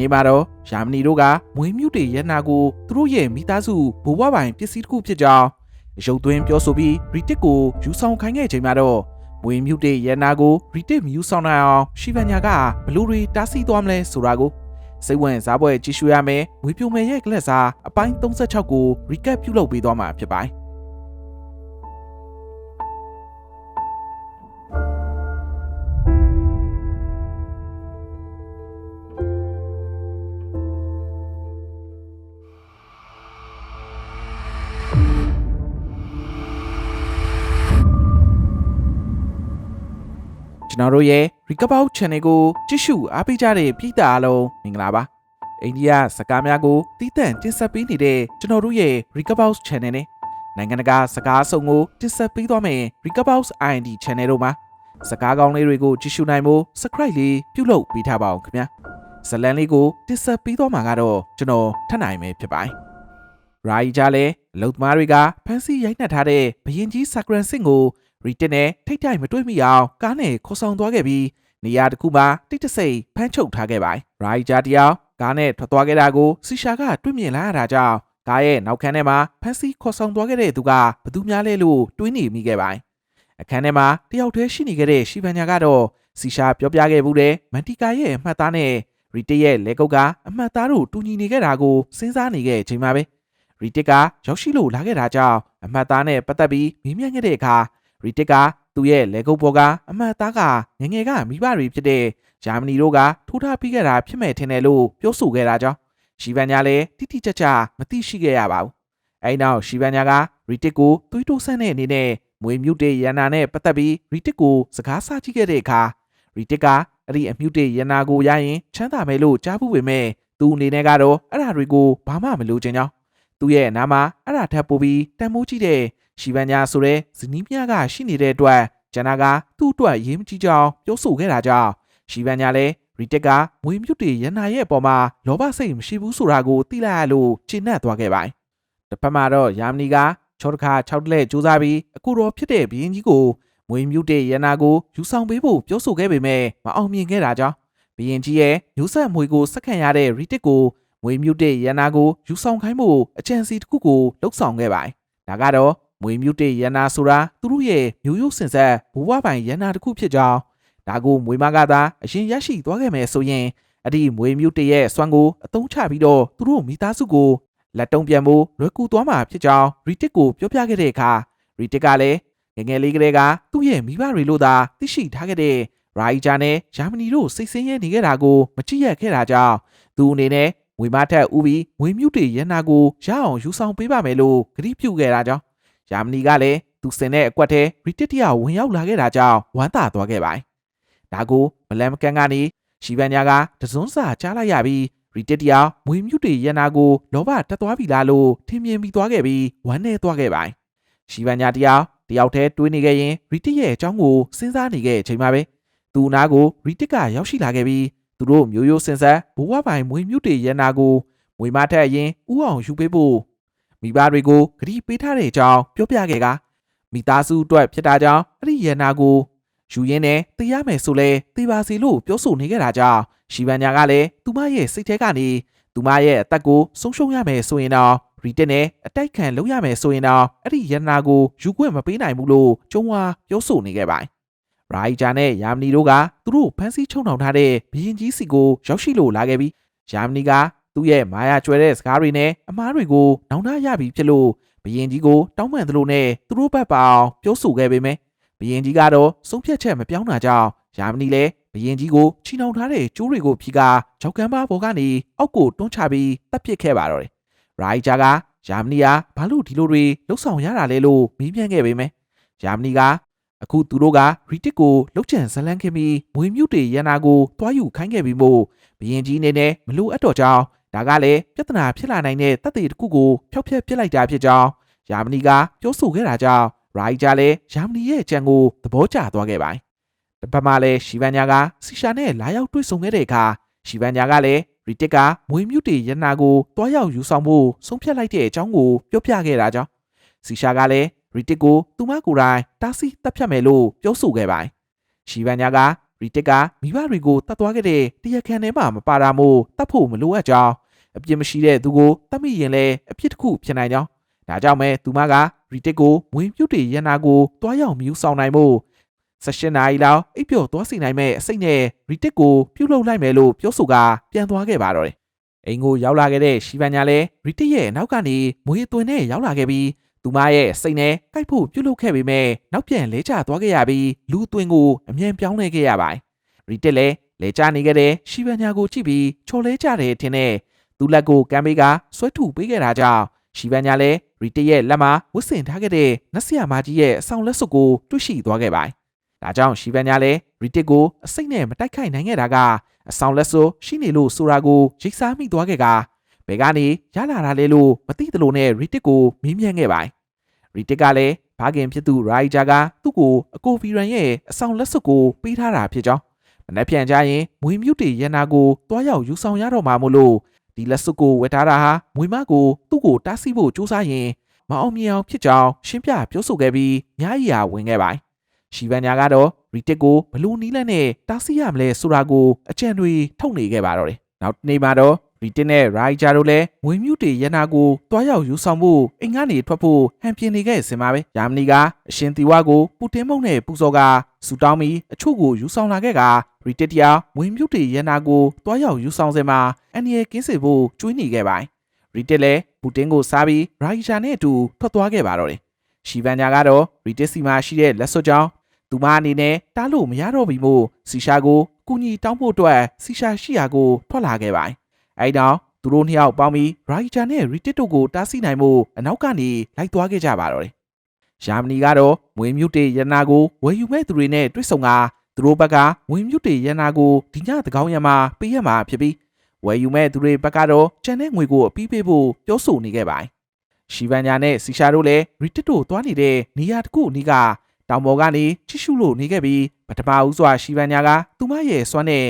ဒီနေ့မှာတော့ယာမနီတို့ကမွေးမြူတေရနာကိုသူတို့ရဲ့မိသားစုဘိုးဘွားပိုင်ပစ္စည်းတစ်ခုဖြစ်ကြောင်းရုပ်သွင်းပြောဆိုပြီးရီတစ်ကိုယူဆောင်ခိုင်းခဲ့ချိန်မှာတော့မွေးမြူတေရနာကိုရီတစ်မယူဆောင်နိုင်အောင်ရှီဗန်ညာကဘလူးတွေတားဆီးသွားမလဲဆိုတာကိုစိတ်ဝင်စားပွဲကြည့်ရှုရမယ်မွေးပြုံမယ်ရဲ့ကလပ်စာအပိုင်း36ကိုရီကပ်ပြုလုပ်ပေးသွားမှာဖြစ်ပါတယ် ကျွန်တော်တို့ရဲ့ Recover Channel ကိုကြည့်ရှုအားပေးကြတဲ့ပြည်သားအလုံးမင်္ဂလာပါအိန္ဒိယစကားများကိုတည်တံ့တင်ဆက်ပေးနေတဲ့ကျွန်တော်တို့ရဲ့ Recover Channel နဲ့နိုင်ငံတကာစကားအစုံကိုတင်ဆက်ပေးသွားမယ် Recover IND Channel တို့မှာစကားကောင်းလေးတွေကိုကြည့်ရှုနိုင်ဖို့ Subscribe လေးပြုလုပ်ပေးထားပါအောင်ခင်ဗျာဇလန်လေးကိုတင်ဆက်ပေးသွားမှာကတော့ကျွန်တော်ထပ်နိုင်မယ်ဖြစ်ပါတယ်ရာကြီးကြလဲအလုသမားတွေကဖန်စီရိုက်နှက်ထားတဲ့ဘရင်ကြီးဆာကရန်စင်ကို ရီတက်နဲ့ထိတ်တိုင်မတွေ့မိအောင်ကားနဲ့ခေါ်ဆောင်သွားခဲ့ပြီးနေရာတစ်ခုမှာတိတ်တဆိတ်ဖမ်းချုပ်ထားခဲ့ပါတယ်။ရိုက်ဂျာတယောက်ကားနဲ့ထွက်သွားခဲ့တာကိုစီရှာကတွေ့မြင်လာရတာကြောင့်ကားရဲ့နောက်ခန်းထဲမှာဖမ်းဆီးခေါ်ဆောင်သွားခဲ့တဲ့သူကဘသူများလဲလို့တွေးနေမိခဲ့ပါတယ်။အခန်းထဲမှာတယောက်တည်းရှိနေခဲ့တဲ့ရှီဗန်ညာကတော့စီရှာပြောပြခဲ့မှုတဲ့မန်တီကာရဲ့အမှတ်သားနဲ့ရီတက်ရဲ့လက်ကုပ်ကအမှတ်သားတို့တူညီနေခဲ့တာကိုစဉ်းစားနေခဲ့ချိန်မှာပဲရီတက်ကရောက်ရှိလို့လာခဲ့တာကြောင့်အမှတ်သားနဲ့ပတ်သက်ပြီးမေးမြန်းခဲ့တဲ့အခါ ရီတက်ကသူ့ရဲ့လက်ကုပ်ပေါ်ကအမှတ်သားကငယ်ငယ်ကမိဘတွေဖြစ်တဲ့ဂျာမနီတို့ကထိုးထားပြီးခဲ့တာဖြစ်မဲ့ထင်တယ်လို့ပြောဆိုခဲ့တာကြောင့်ရှီဗန်ညာလည်းတိတိကျကျမသိရှိခဲ့ရပါဘူး။အဲဒီနောက်ရှီဗန်ညာကရီတစ်ကိုသွေးတိုးဆန်းတဲ့အနေနဲ့မွေမြူတေရန်နာနဲ့ပတ်သက်ပြီးရီတစ်ကိုစကားဆကြည့်ခဲ့တဲ့အခါရီတစ်ကအဲ့ဒီအမြူတေရန်နာကိုရရင်ချမ်းသာမယ်လို့ကြားဖို့ပေမဲ့သူအနေနဲ့ကတော့အဲ့ဒါတွေကိုဘာမှမလိုချင်ကြောင်းသူ့ရဲ့နာမှာအဲ့ဒါထပ်ပို့ပြီးတန်မိုးကြည့်တဲ့ ရှီဗန်ညာဆိုတဲ့ဇနီးမြကရှိနေတဲ့အတွက်ဂျန်နာကသူ့အတွက်ရေးမကြည့်ကြောင်းပြောဆိုခဲ့တာကြောင့်ရှီဗန်ညာလည်းရီတက်ကမွေမြုပ်တွေရန်နာရဲ့အပေါ်မှာလောဘစိတ်မရှိဘူးဆိုတာကိုသိလိုက်ရလို့ရှင်းနှံ့သွားခဲ့ပါတယ်။တစ်ဖက်မှာတော့ယာမနီကချောတခါ6တလဲစူးစမ်းပြီးအခုတော့ဖြစ်တဲ့ဘီရင်ကြီးကိုမွေမြုပ်တဲ့ရန်နာကိုယူဆောင်ပေးဖို့ပြောဆိုခဲ့ပေမဲ့မအောင်မြင်ခဲ့တာကြောင့်ဘီရင်ကြီးရဲ့မျိုးဆက်မွေကိုစက္ကန့်ရတဲ့ရီတက်ကိုမွေမြုပ်တဲ့ရန်နာကိုယူဆောင်ခိုင်းဖို့အကြံစီတစ်ခုကိုလှုပ်ဆောင်ခဲ့ပါတယ်။ဒါကတော့ မွေမြူတေရန်နာဆိုတာသူတို့ရဲ့မျိုးရိုးစင်ဆက်ဘဝပိုင်ရန်နာတစ်ခုဖြစ်ကြောင်းဒါကိုမွေမကသာအရင်ရရှိသွားခဲ့မယ်ဆိုရင်အဲ့ဒီမွေမြူတေရဲ့စွမ်းကိုအသုံးချပြီးတော့သူတို့မိသားစုကိုလက်တုံးပြန်ဖို့လွယ်ကူသွားမှာဖြစ်ကြောင်းရီတစ်ကိုပြောပြခဲ့တဲ့အခါရီတစ်ကလည်းငယ်ငယ်လေးကလေးကသူ့ရဲ့မိဘတွေလို့သာသိရှိထားခဲ့တဲ့ရာဂျာနဲ့ဂျာမနီတို့စိတ်ဆင်းရဲနေခဲ့တာကိုမကြည့်ရခဲ့တာကြောင့်သူအနေနဲ့မွေမထက်ဥပြီးမွေမြူတေရန်နာကိုရအောင်ယူဆောင်ပေးပါမယ်လို့ကတိပြုခဲ့တာကြောင့် ဂျာမနီကလည်းသူစင်တဲ့အကွက်ထဲရီတစ်တရဝင်ရောက်လာခဲ့တာကြောင့်ဝမ်းသာသွားခဲ့ပါတယ်။ဒါကိုမလန်မကန်ကနေရှီဗန်ညာကတစွန်းစာကြားလိုက်ရပြီးရီတစ်တရမွေမြူတေရန်နာကိုလောဘတက်သွားပြီလားလို့ထင်မြင်ပြီးသွားခဲ့ပြီးဝမ်းနည်းသွားခဲ့ပါတယ်။ရှီဗန်ညာတယောက်တယောက်တည်းတွေးနေခဲ့ရင်ရီတစ်ရဲ့အကြောင်းကိုစဉ်းစားနေခဲ့အချိန်မှာပဲသူနာကိုရီတစ်ကရောက်ရှိလာခဲ့ပြီးသူတို့မျိုးရိုးစင်ဆက်ဘဝပိုင်မွေမြူတေရန်နာကိုမွေမထက်အရင်ဥအောင်ယူပေးဖို့ မိဘတွေကိုဂရီပေးထားတဲ့အကြောင်းပြောပြခဲ့ကမိသားစုအတွက်ဖြစ်တာကြောင့်အဲ့ဒီရန်နာကိုယူရင်းနဲ့သိရမယ်ဆိုလဲသိပါစီလို့ပြောဆိုနေခဲ့တာကြောင့်ရှီဗန်ညာကလည်းသူမရဲ့စိတ်ထဲကနေသူမရဲ့အသက်ကိုဆုံးရှုံးရမယ်ဆိုရင်တော့ရီတက်နဲ့အတိုက်ခံလုပ်ရမယ်ဆိုရင်တော့အဲ့ဒီရန်နာကိုယူခွင့်မပေးနိုင်ဘူးလို့ကျုံးဝါပြောဆိုနေခဲ့ပါတယ်။ရိုင်ဂျာနဲ့ယာမနီတို့ကသူတို့ဖမ်းဆီးချုံနှောင်ထားတဲ့ဘီရင်ကြီးစီကိုရောက်ရှိလို့လာခဲ့ပြီးယာမနီက သူ့ရဲ့မာယာကျွဲတဲ့စကားတွေနဲ့အမားတွေကိုနောင်တရပြီဖြစ်လို့ဘယင်ကြီးကိုတောင်းပန်သလိုနဲ့သူတို့ဘက်ပါအောင်ပြောဆိုခဲ့ပေမယ့်ဘယင်ကြီးကတော့ဆုံးဖြတ်ချက်မပြောင်းတာကြောင့်ယာမနီလည်းဘယင်ကြီးကိုချီနှောင်ထားတဲ့ကျိုးတွေကိုဖြီးကဂျောက်ကမ်းပါဘောကနေအောက်ကိုတွန်းချပြီးတပ်ပစ်ခဲ့ပါတော့တယ်။ရိုင်ဂျာကယာမနီကဘာလို့ဒီလိုတွေလှုပ်ဆောင်ရတာလဲလို့မေးမြန်းခဲ့ပေမယ့်ယာမနီကအခုသူတို့ကရီတစ်ကိုလှုပ်ချန်ဇလန်းခင်ပြီးမွေမြုပ်တွေရန်နာကိုတွားယူခိုင်းခဲ့ပြီးမို့ဘယင်ကြီးနေနဲ့မလို့အပ်တော့ကြောင်း ဒါကလည်းပြဿနာဖြစ်လာနိုင်တဲ့တပ်တွေတစ်ခုကိုဖျောက်ဖျက်ပစ်လိုက်တာဖြစ်ကြောင်းယာမနီကပြောဆိုခဲ့တာကြောင့်ရိုင်ဂျာလည်းယာမနီရဲ့ကြံကိုသဘောကျသွားခဲ့ပါတယ်။တစ်ပတ်မှလည်းရှီဗန်ညာကစီရှာနဲ့လာရောက်တွေ့ဆုံခဲ့တဲ့အခါရှီဗန်ညာကလည်းရီတစ်ကမွေမြူတီရနာကိုတွားရောက်ယူဆောင်ဖို့ဆုံးဖြတ်လိုက်တဲ့အကြောင်းကိုပြောပြခဲ့တာကြောင့်စီရှာကလည်းရီတစ်ကိုသူမကိုယ်တိုင်တားဆီးတပ်ဖြတ်မယ်လို့ပြောဆိုခဲ့ပါတယ်။ရှီဗန်ညာကရီတက်ကမိဘတွေကိုတတ်သွားခဲ့တဲ့တရားခံထဲမှာမပါတာမို့တတ်ဖို့မလိုအပ်ကြောင်း အပြစ်မရှိတဲ့သူကိုတတ်မိရင်လည်းအပြစ်တစ်ခုဖြစ်နိုင်ကြောင်းဒါကြောင့်ပဲသူမကရီတက်ကိုမွေးမြူတေရန်နာကိုတွားရောက်မြူဆောင်နိုင်မှု16နာရီလောက်အိပ်ပျော်သွားစီနိုင်မဲ့အစိတ်နဲ့ရီတက်ကိုပြုတ်လုလိုက်မယ်လို့ပြောဆိုကပြန်သွားခဲ့ပါတော့တယ်အိမ်ကိုရောက်လာခဲ့တဲ့ရှီဗန်ညာလည်းရီတက်ရဲ့နောက်ကနေမွေးသွင်းနဲ့ရောက်လာခဲ့ပြီးသူမရဲ့စိတ်နဲ့ကိုက်ဖို့ပြုတ်လုခဲ့ပေမဲ့နောက်ပြန်လဲကျသွားခဲ့ရပြီးလူအသွင်းကိုအမြန်ပြောင်းလဲခဲ့ရပါတယ်ရီတက်လည်းလဲကျနေခဲ့တဲ့ရှီဗန်ညာကိုကြည့်ပြီးချော်လဲကျတယ်ထင်တဲ့ သူလက်ကိုကမ်းဘေးကဆွဲထုပေးခဲ့တာကြောင့်ရှီဗန်ညာလည်းရီတက်ရဲ့လက်မှာဝတ်ဆင်ထားခဲ့တဲ့နတ်ဆရာမကြီးရဲ့အဆောင်လက်စွပ်ကိုတွေ့ရှိသွားခဲ့ပါတယ်။ဒါကြောင့်ရှီဗန်ညာလည်းရီတက်ကိုအစိတ်နဲ့မတိုက်ခိုက်နိုင်ခဲ့တာကအဆောင်လက်စွပ်ရှိနေလို့ဆိုတာကိုရိတ်စားမိသွားခဲ့ကဘယ်ကနေရလာတာလဲလို့မသိသလိုနဲ့ရီတက်ကိုမေးမြန်းခဲ့ပါတယ်။ရီတက်ကလည်းဘာကင်ဖြစ်သူရိုက်ဂျာကသူ့ကိုအကိုဗီရန်ရဲ့အဆောင်လက်စွပ်ကိုပေးထားတာဖြစ်ကြောင်းမနှက်ပြန်ကြရင်မွေမြူတီရန်နာကိုတွားရောက်ယူဆောင်ရတော့မှာမို့လို့ ဒီလက်စွပ်ကိုဝယ်ထားတာဟာမွေမကိုသူ့ကိုတားဆီးဖို့ကြိုးစားရင်မအောင်မြင်အောင်ဖြစ်ကြောင်းရှင်းပြပြောဆိုခဲ့ပြီးညာရီယာဝင်ခဲ့ပါတယ်။ရှီဗန်ညာကတော့ရီတစ်ကိုဘလူးနီးလက်နဲ့တားဆီးရမလဲဆိုတာကိုအကြံတွေထုတ်နေခဲ့ပါတော့တယ်။နောက်နေ့မှာတော့ရီတစ်နဲ့ရိုက်ဂျာတို့လည်းမွေမြူတီရနာကိုတွားရောက်ယူဆောင်ဖို့အိမ်ကနေထွက်ဖို့ဟန်ပြင်းနေခဲ့စင်ပါပဲ။ယာမနီကအရှင်တီဝါကိုပူတင်မုံနဲ့ပူစော်ကစူတောင်းပြီးအချို့ကိုယူဆောင်လာခဲ့က ရီတစ်တရားမွေမြူတီရနာကိုတွားရောက်ယူဆောင်စင်မှာအန်နီရဲ့ကင်းစေဖို့ကျွေးနေခဲ့ပါတယ်။ရီတစ်လည်းပူတင်ကိုစားပြီးရိုက်ဂျာနဲ့အတူထွက်သွားခဲ့ပါတော့တယ်။ရှီဗန်ညာကတော့ရီတစ်စီမှာရှိတဲ့လက်စွပ်ကြောင်းသူမအနေနဲ့တားလို့မရတော့ပြီမို့စီရှာကိုကူညီတောင်းဖို့အတွက်စီရှာရှိရာကိုထွက်လာခဲ့ပါတယ်။အဲဒီတော့သူတို့နှစ်ယောက်ပေါင်းပြီးရိုက်ဂျာနဲ့ရီတစ်တို့ကိုတားဆီးနိုင်မှုအနောက်ကနေလိုက်သွားခဲ့ကြပါတော့တယ်။ယာမနီကတော့မွေမြူတေရနာကိုဝယ်ယူမဲ့သူတွေနဲ့တွေ့ဆုံက သူတို့ဘက်ကမွေမြူတေရနာကိုဒီညသကောင်းရမှာပေးရမှာဖြစ်ပြီးဝယ်ယူမဲ့သူတွေဘက်ကတော့ကျန်တဲ့ငွေကိုအပြီးပေးဖို့ပြောဆိုနေခဲ့ပါတယ်။ရှီဗန်ညာနဲ့စီရှာတို့လည်းရီတစ်တို့သွားနေတဲ့နေရာတစ်ခုအနီးကတောင်ပေါ်ကနေချီရှုလို့နေခဲ့ပြီးပထမဦးစွာရှီဗန်ညာကသူမရဲ့စွမ်းနဲ့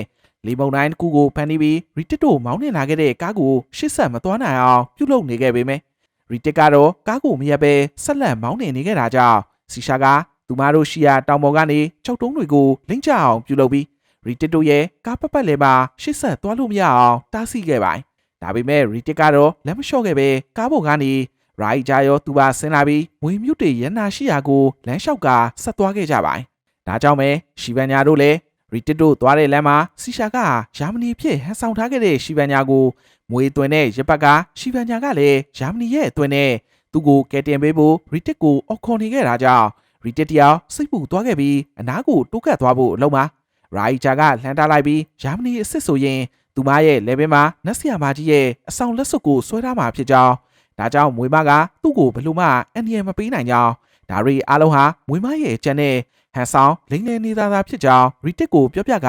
လေမုန်တိုင်းတစ်ခုကိုဖန်တီးပြီးရီတစ်တို့မောင်းနှင်လာခဲ့တဲ့ကားကိုရှစ်ဆက်မသွားနိုင်အောင်ပြုတ်လုပ်နေခဲ့ပေမယ့်ရီတစ်ကတော့ကားကိုမရက်ပဲဆက်လက်မောင်းနှင်နေခဲ့တာကြောင့်စီရှာက သူမတို့ရှိရာတောင်ပေါ်ကနေချုပ်တုံးတွေကိုလိမ့်ချအောင်ပြုတ်လုပ်ပြီးရီတစ်တို့ရဲ့ကားပတ်ပတ်လဲမှာရှစ်ဆက်သွားလို့မရအောင်တားဆီးခဲ့ပါတယ်။ဒါပေမဲ့ရီတစ်ကတော့လက်မလျှော့ခဲ့ပဲကားပေါ်ကနေရိုက်ဂျာရောသူပါဆင်းလာပြီးမွေမြုပ်တွေရန်နာရှိရာကိုလမ်းလျှောက်ကဆက်သွားခဲ့ကြပါတယ်။ဒါကြောင့်ပဲရှီဗန်ညာတို့လည်းရီတစ်တို့သွားတဲ့လမ်းမှာစီရှာကဂျာမနီဖြစ်ဟန်ဆောင်ထားခဲ့တဲ့ရှီဗန်ညာကိုမွေသွင်းတဲ့ရပတ်ကရှီဗန်ညာကလည်းဂျာမနီရဲ့အတွင်းနဲ့သူ့ကိုကယ်တင်ပေးဖို့ရီတစ်ကိုအော်ခေါ်နေခဲ့တာကြောင့် ရီတစ်တယောက်စိတ်ပူသွားခဲ့ပြီးအနားကိုတိုးကပ်သွားဖို့အလုံးမှာရိုက်ဂျာကလှမ်းထားလိုက်ပြီးဂျာမနီအစ်စ်ဆိုရင်သူမရဲ့လေဘင်းမှာနတ်ဆရာမကြီးရဲ့အဆောင်လက်စွပ်ကိုဆွဲထားမှာဖြစ်ကြောင်းဒါကြောင့်မွေမကသူ့ကိုဘလို့မှအန်ဒီယံမပေးနိုင်ကြောင်းဒါရီအားလုံးဟာမွေမရဲ့ကျန်တဲ့ဟန်ဆောင်လိမ့်နေနေသားသားဖြစ်ကြောင်းရီတစ်ကိုပြောပြက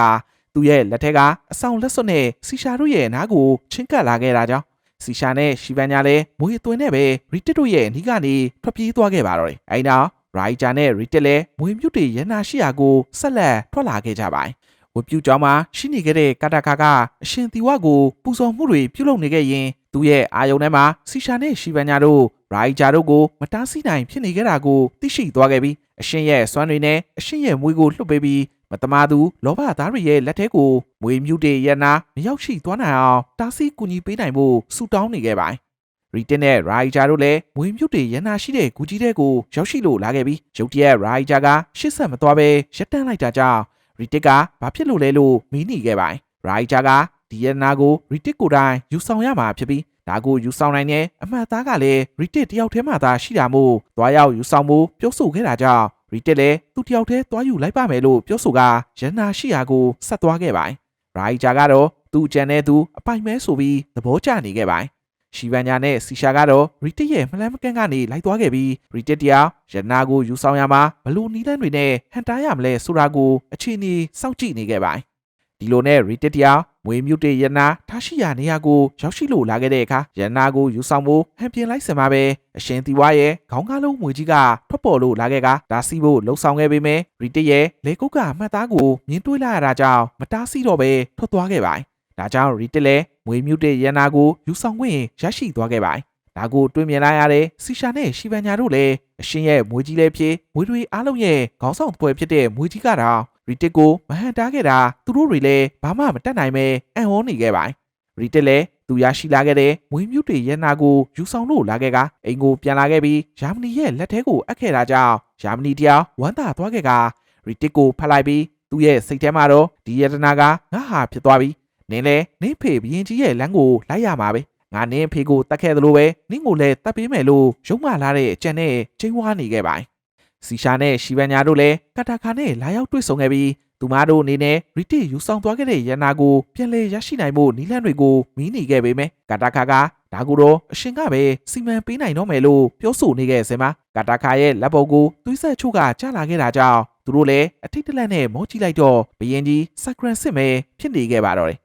သူ့ရဲ့လက်ထက်ကအဆောင်လက်စွပ်နဲ့စီရှာတို့ရဲ့နားကိုချင်းကပ်လာခဲ့တာကြောင့်စီရှာနဲ့ရှီဗန်ညာလည်းမွေအသွင်းနဲ့ပဲရီတစ်တို့ရဲ့အနီးကနေထွက်ပြေးသွားခဲ့ပါတော့တယ်။အဲဒီနောက် ရိုက်ဂျာနဲ့ရီတစ်လည်းမွေမြုပ်တွေရန်နာရှိရာကိုဆက်လက်ထွက်လာခဲ့ကြပါတယ်။ဝပြူကျောင်းမှာရှိနေခဲ့တဲ့ကာတာကာကအရှင်တီဝကိုပူဇော်မှုတွေပြုလုပ်နေခဲ့ရင်သူ့ရဲ့အာယုံထဲမှာစီရှာနဲ့ရှီဗန်ညာတို့ရိုက်ဂျာတို့ကိုမတားဆီးနိုင်ဖြစ်နေခဲ့တာကိုသိရှိသွားခဲ့ပြီးအရှင်ရဲ့စွမ်းတွေနဲ့အရှင်ရဲ့မွေးကိုလှုပ်ပေးပြီးမတမာသူလောဘသားတွေရဲ့လက်ထဲကိုမွေမြူတေရနာမရောက်ရှိသွားနိုင်အောင်တားဆီးကူညီပေးနိုင်ဖို့ဆူတောင်းနေခဲ့ပါတယ်။ ရီတင်နဲ့ရိုက်ဂျာတို့လည်းမွေမြူတေရနာရှိတဲ့ဂူကြီးတဲ့ကိုရောက်ရှိလို့လာခဲ့ပြီးရုတ်တရက်ရိုက်ဂျာကရှစ်ဆက်မသွားပဲရပ်တန့်လိုက်တာကြောင့်ရီတစ်ကဘာဖြစ်လို့လဲလို့မီးနေခဲ့ပါတယ်။ရိုက်ဂျာကဒီရနာကိုရီတစ်ကိုယ်တိုင်ယူဆောင်ရမှာဖြစ်ပြီးဒါကိုယူဆောင်နိုင်တဲ့အမှတ်သားကလည်းရီတစ်တယောက်တည်းမှသာရှိတာမို့သွားရောက်ယူဆောင်မှုပြောဆိုခဲ့တာကြောင့်ရီတစ်လည်းသူ့တယောက်တည်းသွားယူလိုက်ပါမယ်လို့ပြောဆိုကရန်နာရှိရာကိုဆက်သွားခဲ့ပါတယ်။ရိုက်ဂျာကတော့သူ့ကြံတဲ့သူအပိုင်မဲဆိုပြီးသဘောကျနေခဲ့ပါတယ်။ ရှီဗန်ညာနဲ့စီရှာကတော့ရီတစ်ရဲ့မလန်းမကန့်ကနေလိုက်သွားခဲ့ပြီးရီတစ်တယောက်ရန်နာကိုယူဆောင်ရမှာဘလူနီလန်တွေနဲ့ဟန်တားရမလဲဆိုတာကိုအချိန်ကြီးစောင့်ကြည့်နေခဲ့ပါတယ်။ဒီလိုနဲ့ရီတစ်တယောက်မွေမြူတေရနာထားရှိရာနေရာကိုရောက်ရှိလို့လာခဲ့တဲ့အခါရနာကိုယူဆောင်ဖို့ဟန်ပြင်းလိုက်စင်ပါပဲအရှင်တီဝါရဲ့ခေါင်းကားလုံးမွေကြီးကထွက်ပေါ်လို့လာခဲ့ကဒါစီဖို့လှုပ်ဆောင်ခဲ့ပေမဲ့ရီတစ်ရဲ့လေကုတ်ကအမှတ်သားကိုမြင်တွေ့လာရတာကြောင့်မတားဆီတော့ပဲထွက်သွားခဲ့ပါတယ် ဒါကြောင့်ရီတစ်လည်းမွေမြူတေရနာကိုယူဆောင်ခွင့်ရရှိသွားခဲ့ပါတယ်ဒါကိုတွေ့မြင်လိုက်ရတဲ့စီရှာနဲ့ရှီဗန်ညာတို့လည်းအရှင်ရဲ့မွေးကြီးလည်းဖြစ်မွေးတွေအားလုံးရဲ့ခေါင်းဆောင်ပွဲဖြစ်တဲ့မွေးကြီးကတော့ရီ Reddit ကိုမဟန်တားခဲ့တာသူတို့တွေလည်းဘာမှမတတ်နိုင်ပဲအံ့ဩနေခဲ့ပါ။ Reddit လည်းသူရရှိလာခဲ့တဲ့မွေးမြူတွေရဲ့နာကိုယူဆောင်လို့လာခဲ့ကအိမ်ကိုပြန်လာခဲ့ပြီးဂျာမနီရဲ့လက်ထဲကိုအပ်ခဲ့တာကြောင့်ဂျာမနီတရားဝမ်းသာသွားခဲ့က Reddit ကိုဖတ်လိုက်ပြီးသူ့ရဲ့စိတ်ထဲမှာတော့ဒီယတနာကငါဟာဖြစ်သွားပြီ နင်းလဲနင်းဖေဘရင်ကြီးရဲ့လမ်းကိုလိုက်ရမှာပဲငါနင်းဖေကိုတတ်ခဲ့သလိုပဲနင်းကိုလည်းတတ်ပေးမယ်လို့ရုံးမလာတဲ့အကြံနဲ့ချိန်ဝါနေခဲ့ပါစီရှာနဲ့ရှီဗန်ညာတို့လည်းကတာခါနဲ့လာရောက်တွေ့ဆုံခဲ့ပြီးသူမတို့အနေနဲ့ရီတီယူဆောင်သွားခဲ့တဲ့ရန်နာကိုပြန်လည်ရရှိနိုင်ဖို့နီလန့်တွေကိုမီးနေခဲ့ပေမယ့်ကာတာခါကဒါကိုတော့အရှင်ကပဲစီမံပေးနိုင်တော့မယ်လို့ပြောဆိုနေခဲ့စင်မှာကာတာခါရဲ့လက်ပုံကိုသွေးဆက်ချို့ကကျလာခဲ့တာကြောင့်သူတို့လည်းအထိတ်တလန့်နဲ့မောကြည့်လိုက်တော့ဘယင်ကြီးစကရန်စစ်မဲဖြစ်နေခဲ့ပါတော့တယ်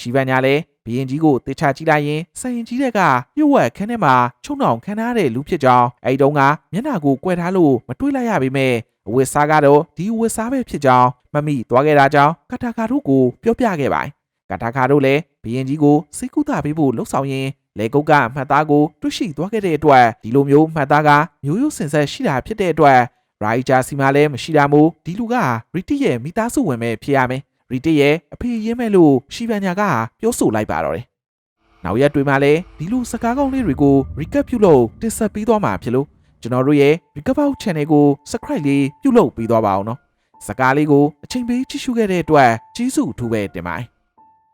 ရှီဗန်ညာလည်းဘယင်ကြီးကိုတေချာကြည့်လိုက်ရင်စရင်ကြီးတဲ့ကပြုတ်ဝက်ခန်းထဲမှာချုံနှောင်ခန်းထားတဲ့လူဖြစ်ကြောင်းအဲဒီတုန်းကမျက်နှာကိုကွယ်ထားလို့မတွေးလိုက်ရပေမဲ့အဝတ်စားကတော့ဒီအဝတ်စားပဲဖြစ်ကြောင်းမမိသွားခဲ့တာကြောင့်ကတာကာတို့ကိုပြောပြခဲ့ပါတယ်ကတာကာတို့လည်းဘယင်ကြီးကိုစိတ်ကူးတာပေးဖို့လှုံ့ဆော်ရင်းလေကုတ်ကမှတ်သားကိုတွေ့ရှိသွားခဲ့တဲ့အတွက်ဒီလိုမျိုးမှတ်သားကမျိုးရိုးစင်ဆက်ရှိတာဖြစ်တဲ့အတွက်ရိုက်ဂျာစီမာလည်းမရှိတာမို့ဒီလူကရီတီရဲ့မိသားစုဝင်ပဲဖြစ်ရမယ် ရီတီရဲ့အဖေရင်းမဲ့လို့ရှီဗန်ညာကပြောဆိုလိုက်ပါတော့တယ်နောက်ရက်တွေမှာလည်းဒီလိုစကားကောင်းလေးတွေကို recap ပြုလုပ်တင်ဆက်ပေးသွားမှာဖြစ်လို့ကျွန်တော်တို့ရဲ့ recap out channel ကို subscribe လေးပြုလုပ်ပေးသွားပါအောင်နော်စကားလေးကိုအချိန်ပေးကြည့်ရှုခဲ့တဲ့အတွက်ကျေးဇူးအထူးပဲတင်ပါတယ်